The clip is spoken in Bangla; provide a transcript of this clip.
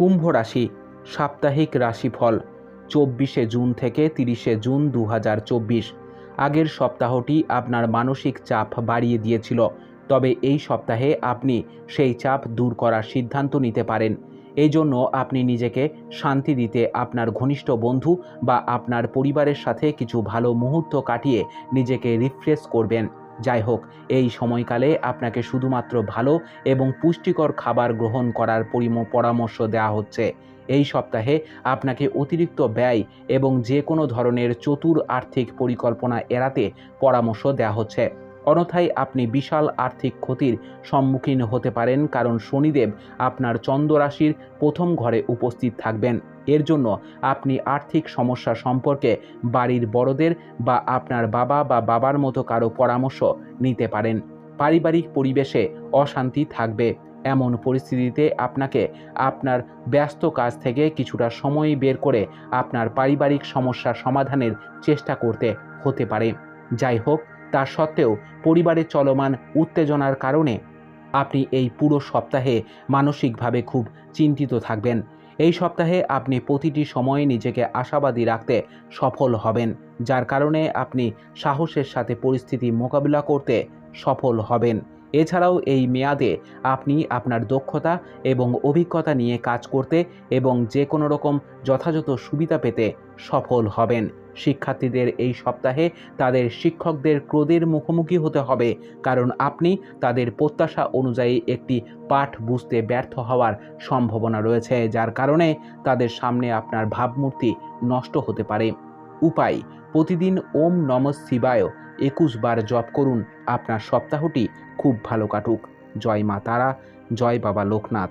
কুম্ভ রাশি, সাপ্তাহিক রাশিফল, চব্বিশে জুন থেকে তিরিশে জুন দু হাজার চব্বিশ। আগের সপ্তাহটি আপনার মানসিক চাপ বাড়িয়ে দিয়েছিল, তবে এই সপ্তাহে আপনি সেই চাপ দূর করার সিদ্ধান্ত নিতে পারেন। এই জন্য আপনি নিজেকে শান্তি দিতে আপনার ঘনিষ্ঠ বন্ধু বা আপনার পরিবারের সাথে কিছু ভালো মুহূর্ত কাটিয়ে নিজেকে রিফ্রেশ করবেন। যাই হোক, এই সময়কালে আপনাকে শুধুমাত্র ভালো এবং পুষ্টিকর খাবার গ্রহণ করার পরিম- পরামর্শ দেওয়া হচ্ছে। এই সপ্তাহে আপনাকে অতিরিক্ত ব্যয় এবং যে কোনো ধরনের চতুর আর্থিক পরিকল্পনা এড়াতে পরামর্শ দেওয়া হচ্ছে। অন্যথায় আপনি বিশাল আর্থিক ক্ষতির সম্মুখীন হতে পারেন, কারণ শনিদেব আপনার চন্দ্র রাশির প্রথম ঘরে উপস্থিত থাকবেন। এর জন্য আপনি আর্থিক সমস্যা সম্পর্কে বাড়ির বড়দের বা আপনার বাবা বা বাবার মতো কারও পরামর্শ নিতে পারেন। পারিবারিক পরিবেশে অশান্তি থাকবে। এমন পরিস্থিতিতে আপনাকে আপনার ব্যস্ত কাজ থেকে কিছুটা সময় বের করে আপনার পারিবারিক সমস্যার সমাধানের চেষ্টা করতে হতে পারে। যাই হোক তা সত্ত্বেও পরিবারে চলমান উত্তেজনার কারণে আপনি এই পুরো সপ্তাহে মানসিকভাবে খুব চিন্তিত থাকবেন। এই সপ্তাহে আপনি প্রতিটি সময়ে নিজেকে আশাবাদী রাখতে সফল হবেন, যার কারণে আপনি সাহসের সাথে পরিস্থিতি মোকাবিলা করতে সফল হবেন। এছাড়াও এই মেয়াদে আপনি আপনার দক্ষতা এবং অভিজ্ঞতা নিয়ে কাজ করতে এবং যে কোনো রকম যথাযথ সুবিধা পেতে সফল হবেন। শিক্ষার্থীদের এই সপ্তাহে তাদের শিক্ষকদের ক্রোধের মুখোমুখি হতে হবে, কারণ আপনি তাদের প্রত্যাশা অনুযায়ী একটি পাঠ বুঝতে ব্যর্থ হওয়ার সম্ভাবনা রয়েছে, যার কারণে তাদের সামনে আপনার ভাবমূর্তি নষ্ট হতে পারে। উপায়, প্রতিদিন ওম নম শিবায় একুশ বার জপ করুন, আপনার সপ্তাহটি খুব ভালো কাটুক। জয় মা তারা, জয় বাবা লোকনাথ।